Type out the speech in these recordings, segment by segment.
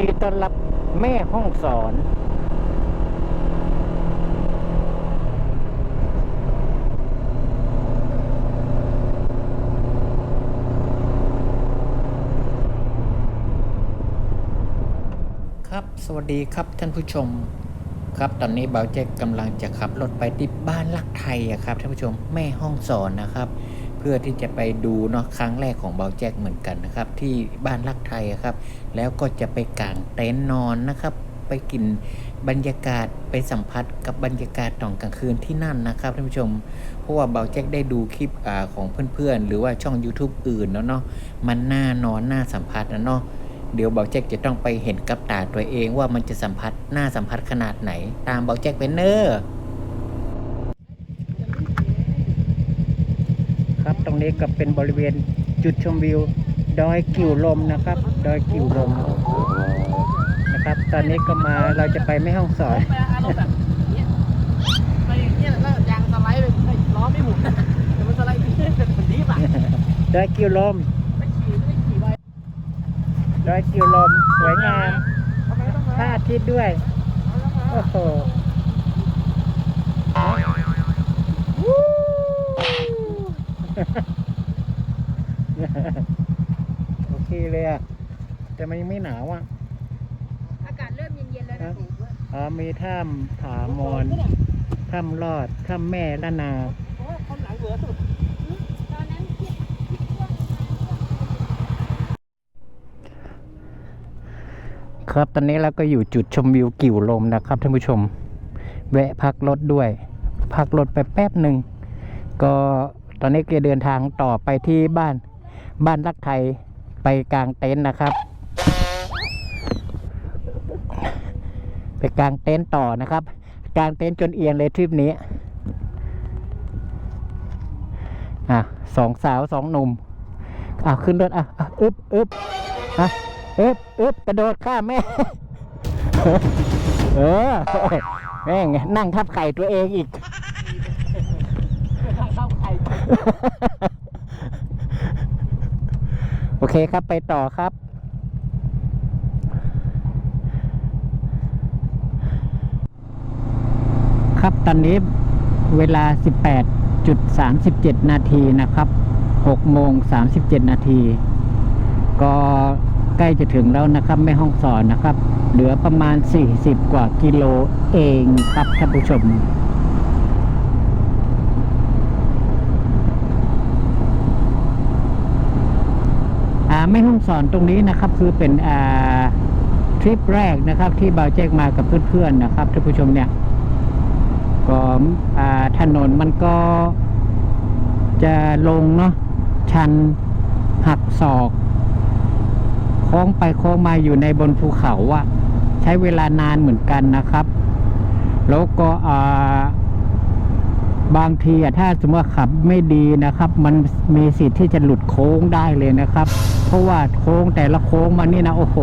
ดีต้อนรับแม่ห้องสอน ครับสวัสดีครับท่านผู้ชม ครับตอนนี้เบาแจ็คกำลังจะขับรถไปที่บ้านลักไทยอะครับท่านผู้ชมแม่ห้องสอนนะครับ เพื่อที่จะไปดูเนาะครั้งแรกของเบาแจ็คเหมือนกันนะครับ ที่บ้านลักไทยอะครับ แล้วก็จะไปกางเต็นท์นอนนะครับ ไปกินบรรยากาศไปสัมผัสกับบรรยากาศตอนกลางคืนที่นั่นนะครับท่านผู้ชม เพราะว่าเบาแจ็คได้ดูคลิปอของเพื่อนๆ หรือว่าช่อง YouTube อื่นแล้วเนาะมันน่านอนน่าสัมผัสนะเนาะเดี๋ยวเบาแจ็คจะต้องไปเห็นกับตาตัวเองว่ามันจะสัมผัสน่าสัมผัสขนาดไหน ตามเบาแจ็คไปเนอร์ครับตรง นี้ก็เป็นบริเวณจุดชมวิวดอยกิ่วลมนะครับ ดอยกิ่วลมนะครับ ตอนนี้ก็มาเราจะไปไม่ห้องสอนไปอารมณ์แบบเนี้ยไปอย่างเงี้แล้วยางสไลด์ไปล้อไม่หมุนแต่มันสไลด์ที่เป็นเหมือนดีป่ะดอยกิ่วลมดอยกิ่วลมสวยงามทำไมต้องพระอาทิตย์ด้วย โอ้โหโอ เคเลยอะแต่มันยังไม่หนาวอะอากาศเริ่มเย็นๆแล้วนะอ๋อมีถ้ำผามอนถ้ำลอดถ้ำแม่ละนาคนหลังเหลือสุดตอนนั้นคิดคิดช่วงมาครับตอนนี้เราก็อยู่จุดชมวิวกิ่วลมนะครับท่านผู้ชม แวะพักรถด้วย พักรถไปแป๊บหนึ่งก็ตอนนี้ก็เดินทางต่อไปที่บ้านบ้านรักไทย ไปกลางเต็นท์นะครับ ไปกลางเต็นท์ต่อนะครับ กลางเต็นท์จนเอียงเลยทริปนี้อะสองสาวสองหนุ่มอะขึ้นรถอะอึบอึบอะอึบอึบกระโดดข้ามแม่เออแม่งนั่งทับไข่ตัวเองอีกเข้าไข่ เคครับไปต่อครับ ครับตอนนี้เวลา 18.37 นาทีนะครับ6โมง37 นาที ก็ใกล้จะถึงแล้วนะครับแม่ห้องสอนนะครับ เหลือประมาณ 40 กว่ากิโลเองครับท่านผู้ชม แม่ห้องสอนตรงนี้นะครับคือเป็นทริปแรกนะครับที่บ่าวแจ้งมากับเพื่อนๆนะครับท่านผู้ชมเนี่ยก็อ่าถนนมันก็จะลงเนาะชันหักศอกโค้งไปโค้งมาอยู่ในบนภูเขาอะใช้เวลานานเหมือนกันนะครับ แล้วก็อ่า บางทีอะถ้าสมมติว่าขับไม่ดีนะครับ มันมีสิทธิ์ที่จะหลุดโค้งได้เลยนะครับ เพราะว่าโค้งแต่ละโค้งมันนี่นะโอ้โห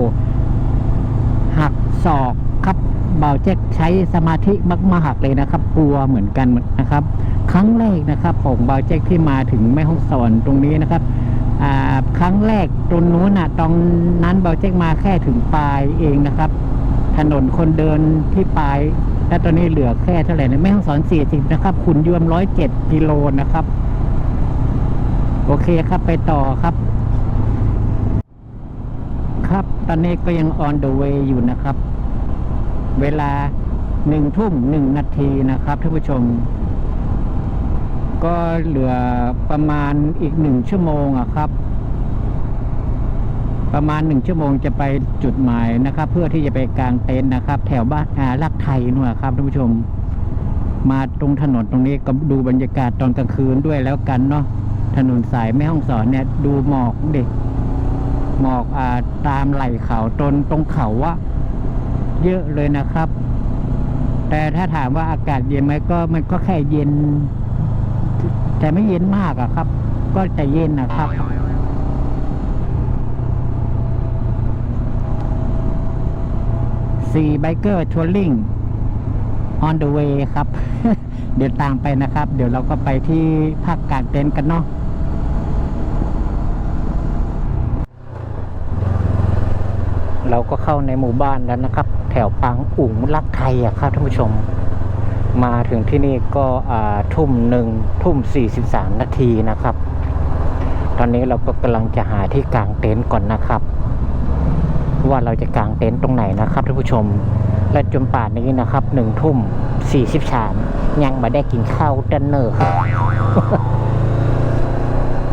หักศอกครับเบาแจ็คใช้สมาธิมากๆเลยนะครับ กลัวเหมือนกันนะครับ ครั้งแรกนะครับของเบาแจ็คที่มาถึงแม่ห้องสอนตรงนี้นะครับครั้งแรกตรงนู้นน่ะตรงนั้นเบาแจ็คมาแค่ถึงปลายเองนะครับ ถนนคนเดินที่ปลาย และตอนนี้เหลือแค่เท่าไหร่นะแม่ห้องสอน40นะครับขุนยวม107กิโลนะครับ โอเคครับไปต่อครับ ครับตอนนี้ก็ยัง on the way อยู่นะครับ เวลาหนึ่งทุ่มหนึ่งนาทีนะครับท่านผู้ชม ก็เหลือประมาณอีกหนึ่งชั่วโมงอะครับ ประมาณหนึ่งชั่วโมงจะไปจุดหมายนะครับ เพื่อที่จะไปกางเต็นท์นะครับ แถวบ้านอาลักไทยนู่นครับท่านผู้ชม มาตรงถนนตรงนี้ก็ดูบรรยากาศตอนกลางคืนด้วยแล้วกันเนาะถนนสายแม่ห้องสอนเนี่ยดูหมอกด็กหมอกอ่าตามไหล่เขาตนตรงเขาอะเยอะเลยนะครับ แต่ถ้าถามว่าอากาศเย็นไหมก็มันก็แค่เย็น แต่ไม่เย็นมากอะครับ ก็จะเย็นนะครับ สี่ไบเกอร์ทัวริง on the way ครับ เดี๋ยวตามไปนะครับ เดี๋ยวเราก็ไปที่ภาคกลางเต็นท์กันเนาะเราก็เข้าในหมู่บ้านแล้วนะครับ แถวปางอุ๋งลักไทยอะครับท่านผู้ชม มาถึงที่นี่ก็อ่าทุ่มหนึ่งทุ่มสี่สิบสามนาทีนะครับ ตอนนี้เราก็กำลังจะหาที่กางเต็นท์ก่อนนะครับ ว่าเราจะกางเต็นท์ตรงไหนนะครับท่านผู้ชม และจนป่านนี้นะครับหนึ่งทุ่มสี่สิบสามยังไม่ได้กินข้าวดันเนอร์ครับ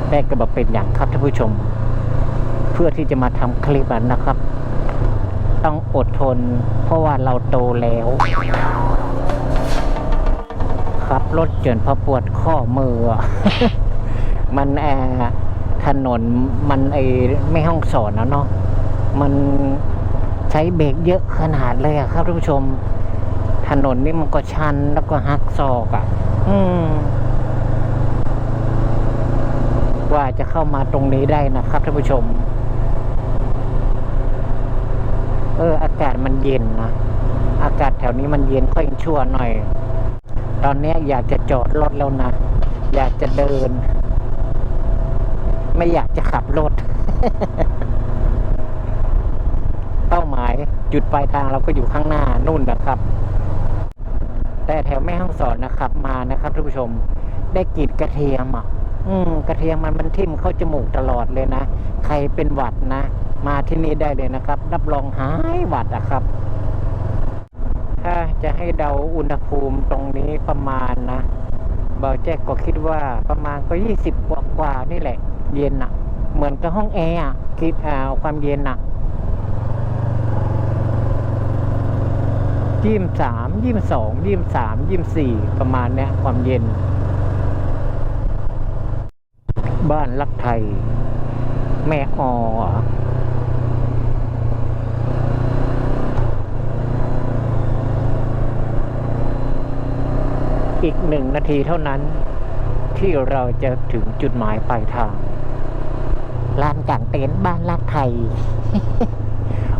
แต่ก็บอกเป็นอย่างครับท่านผู้ชม เพื่อที่จะมาทำคลิปนั้นนะครับ ต้องอดทน เพราะว่าเราโตแล้วครับรถจนพอปวดข้อมือ มันแอถนนมันไอไม่ห้องสอนนะเนาะ มันใช้เบรกเยอะขนาดเลยอะครับท่านผู้ชม ถนนนี่มันก็ชันแล้วก็หักศอกอะ่ะอืมกว่าจะเข้ามาตรงนี้ได้นะครับท่านผู้ชม เออ อากาศมันเย็นนะ อากาศแถวนี้มันเย็นค่อยชั่วหน่อย ตอนนี้อยากจะจอดรถแล้วนะ อยากจะเดิน ไม่อยากจะขับรถ เป้าหมาย จุดปลายทางเราก็อยู่ข้างหน้านู่นนะครับ แต่แถวแม่ห้องสอนนะครับ มานะครับท่านผู้ชมได้กลิ่นกระเทียมอะ อืม กระเทียมมันมันทิ่มเข้าจมูกตลอดเลยนะ ใครเป็นหวัดนะ มาที่นี่ได้เลยนะครับ รับรองหายหวัดอะครับ ถ้าจะให้เดาอุณหภูมิตรงนี้ประมาณนะเบาแจ๊กก็คิดว่าประมาณก็ยี่สิบกว่ากว่านี่แหละ เย็นอะเหมือนกับห้องแอร์อะคิดเอาความเย็นอะ ยี่สามยี่สองยี่สามยี่สี่ประมาณเนี้ยความเย็น บ้านลักไทย แม่อเหออีกหนึ่งนาทีเท่านั้น ที่เราจะถึงจุดหมายปลายทางลานกางเต็นท์บ้านลักไทย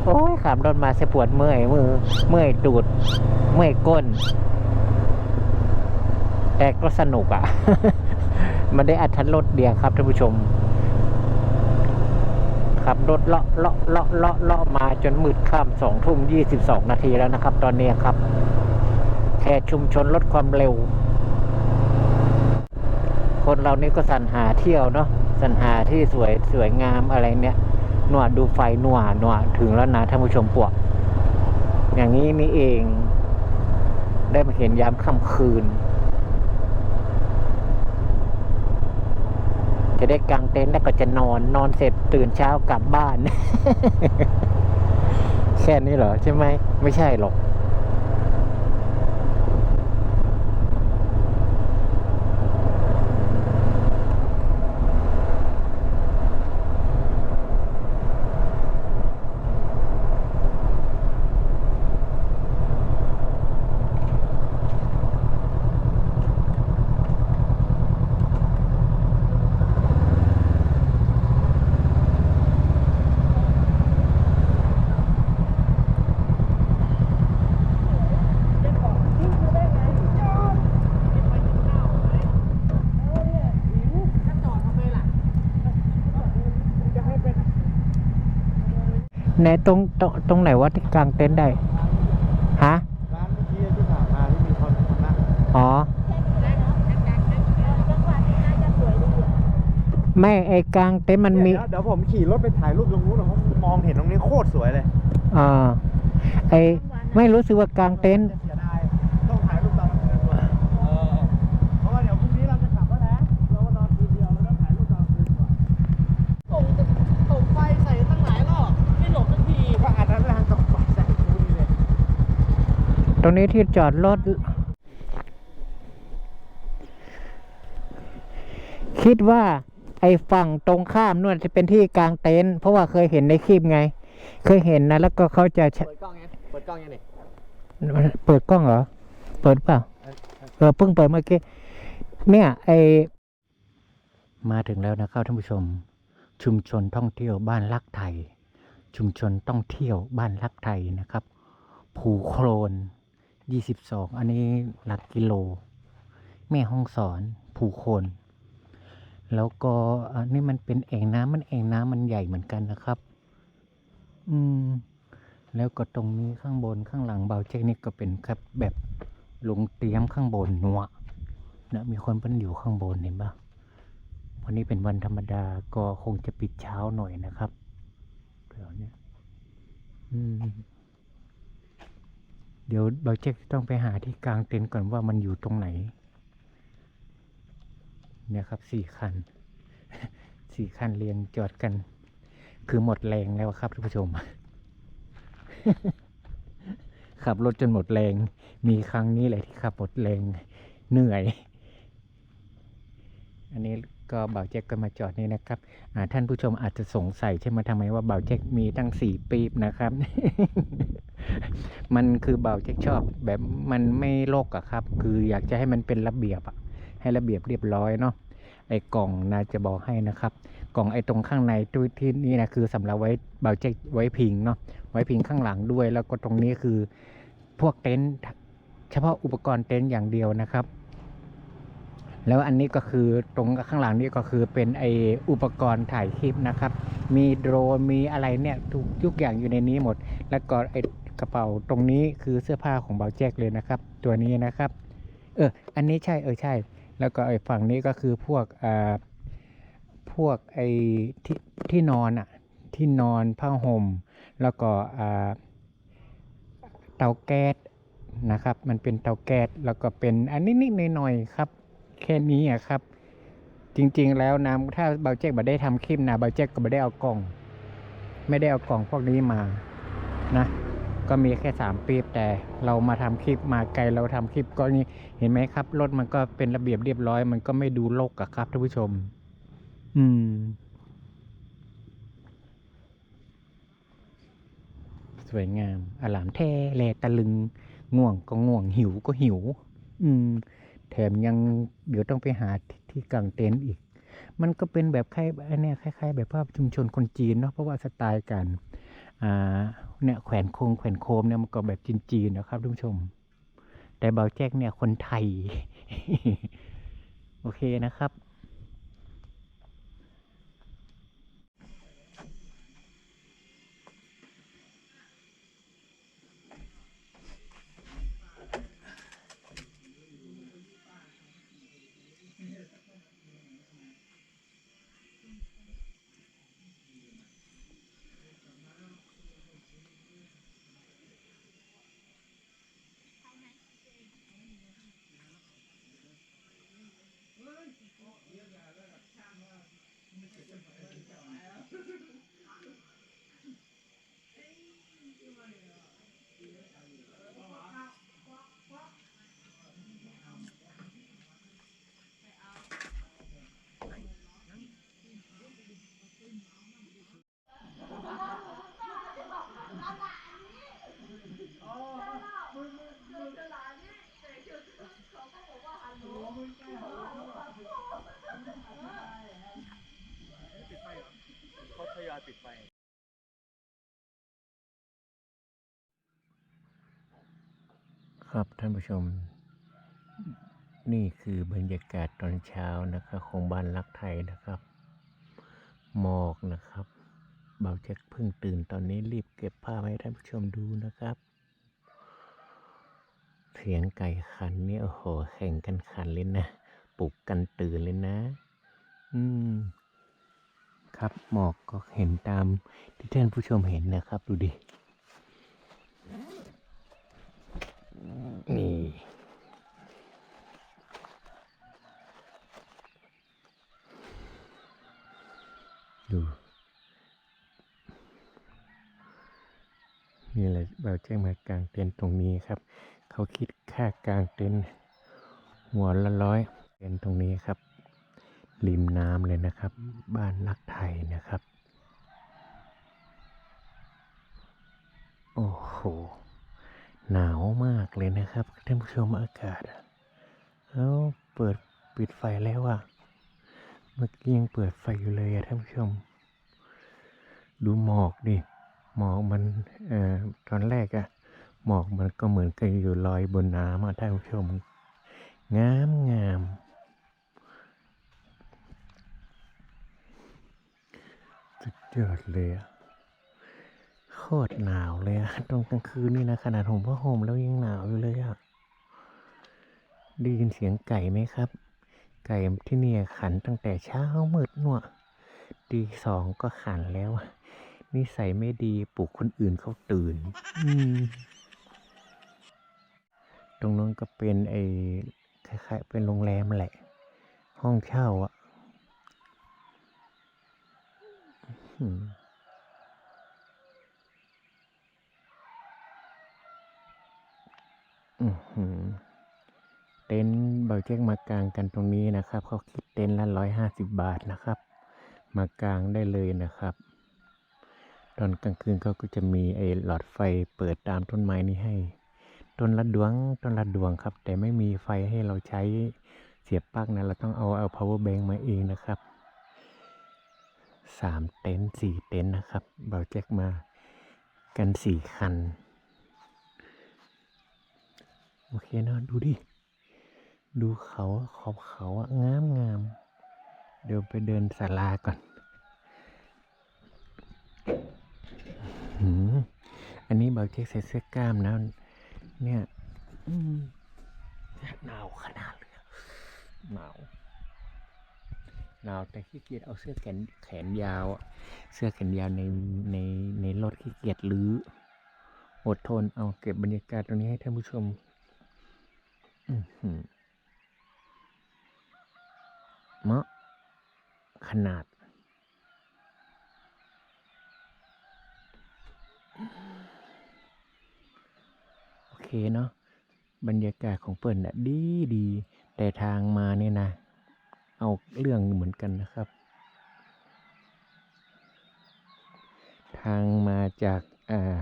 โอ้ยขับรถมาเสียปวดเมื่อยมือ เมื่อยตูด เมื่อยก้น แต่ก็สนุกอะ่ะ มันได้อัธรสเดียวครับท่านผู้ชม ขับรถเลาะเลาะเลาะเลาะเลาะมาจนมืดค่ำสองทุ่มยี่สิบสองนาทีแล้วนะครับ ตอนนี้ครับแค่ชุมชนลดความเร็ว คนเรานี่ก็สรรหาเที่ยวเนาะสรรหาที่สวยสวยงามอะไรเนี่ย หนวดดูไฟหนวดหนวดถึงแล้วนะท่านผู้ชมปวก อย่างนี้นี่เอง ได้มาเห็นยามค่ำคืน จะได้กางเต็นท์แล้วก็จะนอนนอนเสร็จตื่นเช้ากลับบ้าน แค่นี้เหรอใช่ไหม ไม่ใช่หรอก ในตรงตรงตรงไหนวะที่กางเต็นท์ได้ ฮะ ร้านเมื่อกี้ที่ผ่านมาที่มีคนนั่งอ๋อ ไม่ไอ้กางเต็นท์มันมี เดี๋ยวเดี๋ยวผมขี่รถไปถ่ายรูปตรงนู้นนะผมมองเห็นตรงนี้โคตรสวยเลย อ่า ไอ้ไม่รู้สึกว่ากางเต็นท์ นี้ที่จอดรถ คิดว่า ไอ้ฝั่งตรงข้ามนู่นจะเป็นที่กางเต็นท์เพราะว่าเคยเห็นในคลิปไง เคยเห็นนะ แล้วก็เขาจะใช้เปิดกล้องไงเปิดกล้องยังนี่เปิดกล้องเหรอ เปิดเปล่าเออเพิ่งเปิดเมื่อกี้เนี่ยไอมาถึงแล้วนะครับท่านผู้ชม ชุมชนท่องเที่ยวบ้านลักไทย ชุมชนท่องเที่ยวบ้านลักไทยนะครับ ภูโครน 22อันนี้หลักกิโล แม่ห้องสอนภูโคน แล้วก็อันนี้มันเป็นแอ่งน้ำมันแอ่งน้ำมันใหญ่เหมือนกันนะครับ อืม แล้วก็ตรงนี้ข้างบนข้างหลังเบาเจ๊กนี่ก็เป็นครับแบบลงเตรียมข้างบนนัวนะมีคนพิ่นอยู่ข้างบนเห็นปะวันนี้เป็นวันธรรมดาก็คงจะปิดเช้าหน่อยนะครับเดี๋ยวนี้อืม เดี๋ยวเบาเจ๊กต้องไปหาที่กลางเต็นท์ก่อนว่ามันอยู่ตรงไหน เนี่ยครับสี่คันสี่คันเรียงจอดกัน คือหมดแรงแล้วครับท่านผู้ชม ขับรถจนหมดแรง มีครั้งนี้แหละที่ขับหมดแรงเหนื่อย อันนี้ ก็บ่าวแจ็คก็มาจอดนี่นะครับท่านผู้ชมอาจจะสงสัยใช่ไหมทำไมว่าบ่าวแจ็คมีตั้งสี่ปีบนะครับ มันคือบ่าวแจ็คชอบ แบบมันไม่โลกอะครับ คืออยากจะให้มันเป็นระเบียบอะให้ระเบียบเรียบร้อยเนาะไอ้กล่องนะจะบอกให้นะครับ กล่องไอ้ตรงข้างในตู้ที่นี่นะคือสำหรับไว้บ่าวแจ็คไว้พิงเนาะไว้พิงข้างหลังด้วย แล้วก็ตรงนี้คือพวกเต็นท์เฉพาะอุปกรณ์เต็นท์อย่างเดียวนะครับ แล้วอันนี้ก็คือตรงข้างหลังนี่ก็คือเป็นไออุปกรณ์ถ่ายคลิปนะครับ มีโดรนมีอะไรเนี่ยทุกทุกอย่างอยู่ในนี้หมด แล้วก็ไอกระเป๋าตรงนี้คือเสื้อผ้าของเบาแจ็คเลยนะครับ ตัวนี้นะครับ เออ อันนี้ใช่เออใช่ แล้วก็ไอฝั่งนี้ก็คือพวกอ่าพวกไอที่ที่นอนอะที่นอนผ้าห่ม แล้วก็อ่าเตาแก๊สนะครับ มันเป็นเตาแก๊สแล้วก็เป็นอันนิดๆหน่อยๆครับ แค่นี้อะครับ จริง ๆ แล้วนะถ้าเบาแจ็คบ่ได้ทำคลิปนะเบาแจ็คก็บ่ได้เอากล่อง ไม่ได้เอากล่องพวกนี้มานะก็มีแค่สามปีบแต่เรามาทำคลิปมาไกลเราทำคลิปก็นี่เห็นไหมครับรถมันก็เป็นระเบียบเรียบร้อย มันก็ไม่ดูโลกอะครับท่านผู้ชม อืม สวยงามอลามแท้แลตะลึง ง่วงก็ง่วงหิวก็หิว อืม แถมยังเดี๋ยวต้องไปหาที่ที่กางเต็นท์อีก มันก็เป็นแบบคล้ายอันเนี้ยคล้าย ๆ แบบว่าชุมชนคนจีนเนาะเพราะว่าสไตล์การอ่าเนี่ยแขวนโคงแขวนโคมเนี่ยมันก็แบบจีนๆนะครับทุกผู้ชม แต่เบาแจ๊กเนี่ยคนไทย โอเคนะครับ เขาทย อยปิดไฟครับท่านผู้ชม นี่คือบรรยากาศตอนเช้านะครับของบ้านรักไทยนะครับ หมอกนะครับเบาแจ็คเพิ่งตื่นตอนนี้รีบเก็บผ้ามาให้ท่านผู้ชมดูนะครับ เสียงไก่ขันเนี่ยโอ้โหแข่งกันขันเลยนะปลุกกันตื่นเลยนะ อืม ครับ หมอกก็เห็นตามที่ท่านผู้ชมเห็นนะครับ ดูดิ นี่ ดูนี่แหละเราแจ้งมากลางเต็นท์ตรงนี้ครับ เขาคิดค่ากลางเต็นท์หัวละร้อยเต็นท์ตรงนี้ครับ ริมน้ำเลยนะครับ บ้านรักไทยนะครับ โอ้โห หนาวมากเลยนะครับท่านผู้ชมอากาศ แล้วเปิดปิดไฟแล้วอะเมื่อกี้ยังเปิดไฟอยู่เลยอะท่านผู้ชม ดูหมอกดิหมอกมันเอ่อตอนแรกอะหมอกมันก็เหมือนกับอยู่ลอยบนน้ำอะท่านผู้ชม งามงาม สุดยอดเลยอะโคตรหนาวเลยอะตรงกลางคืนนี่นะ ขนาดผมผ้าห่มแล้วยังหนาวอยู่เลยอะได้ยินเสียงไก่ไหมครับ ไก่ที่นี่ขันตั้งแต่เช้ามืดหนวตีสองก็ขันแล้วอะนิสัยไม่ดีปลุกคนอื่นเขาตื่น อืมตรงนั้นก็เป็นไอ้คล้ายๆเป็นโรงแรมแหละ ห้องเช่าอะอืมอื้อหือ เต็นท์เบาแจ้งมากลางกันตรงนี้นะครับ เขาคิดเต็นท์ละร้อยห้าสิบบาทนะครับ มากลางได้เลยนะครับ ตอนกลางคืนเขาก็จะมีไอ้หลอดไฟเปิดตามต้นไม้นี้ให้ ต้นละดวงต้นละดวงครับ แต่ไม่มีไฟให้เราใช้เสียบปลั๊กนะ เราต้องเอาเอา power bank มาเองนะครับ สามเต็นท์สี่เต็นท์นะครับเบาแจ็คมากันสี่คัน โอเคนอะดูดิ ดูเขาขอบเขาอะงามงามเดี๋ยวไปเดินศาลาก่อนอันนี้เบาแจ็คใส่เสื้อกล้ามนะเนี่ยหนาวขนาดเลยหนาว หนาวแต่ขี้เกียจเอาเสื้อแขนแขนยาวอะเสื้อแขนยาวในในในรถขี้เกียจรื้ออดทนเอาเก็บบรรยากาศตรงนี้ให้ท่านผู้ชมเมาะขนาด โอเคเนาะบรรยากาศของเปิ่นอะดีดี แต่ทางมาเนี่ยนะ เอาเรื่องเหมือนกันนะครับ ทางมาจากอ่า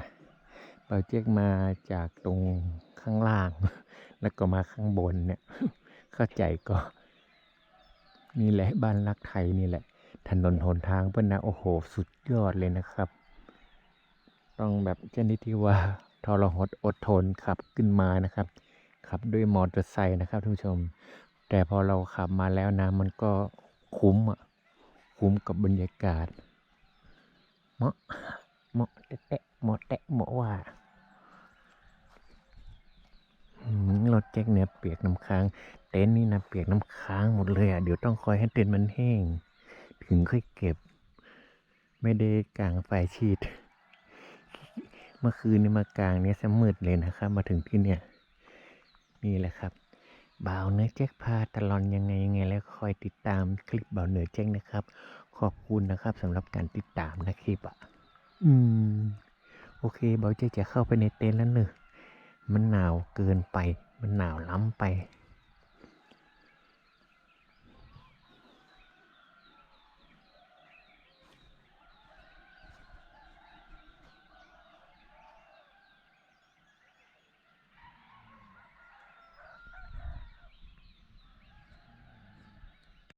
เปาเจ๊กมาจากตรงข้างล่าง แล้วก็มาข้างบนเนี่ย เข้าใจก็นี่แหละบ้านรักไทยนี่แหละ ถนนหนทางเปิ้นนะโอ้โห สุดยอดเลยนะครับ ต้องแบบเช่นิดที่ว่าทรหดอดทนขับขึ้นมานะครับขับด้วยมอเตอร์ไซค์นะครับท่านผู้ชม แต่พอเราขับมาแล้วนะ มันก็คุ้มอะ คุ้มกับบรรยากาศ เหมาะ เหมาะแตะเหมาะแตะเหมาะว่าอืมรถแจ็คเนี่ยเปียกน้ำค้าง เต็นท์นี่นะเปียกน้ำค้างหมดเลยอะ เดี๋ยวต้องคอยให้เต็นท์มันแห้ง ถึงค่อยเก็บ ไม่ได้กางไฟชีด เมื่อคืนนี้มากลางเนี่ยสมืดเลยนะครับ มาถึงที่เนี่ย นี่แหละครับ บ่าวเนื้อแจ็คพาตลอนยังไงยังไงแล้วคอยติดตามคลิปบ่าวเหนือแจ็คนะครับ ขอบคุณนะครับสำหรับการติดตามนะคลิปอะ อืม โอเคบ่าวแจ็คจะเข้าไปในเต็นท์แล้วเนอะมันหนาวเกินไป มันหนาวล้ำไป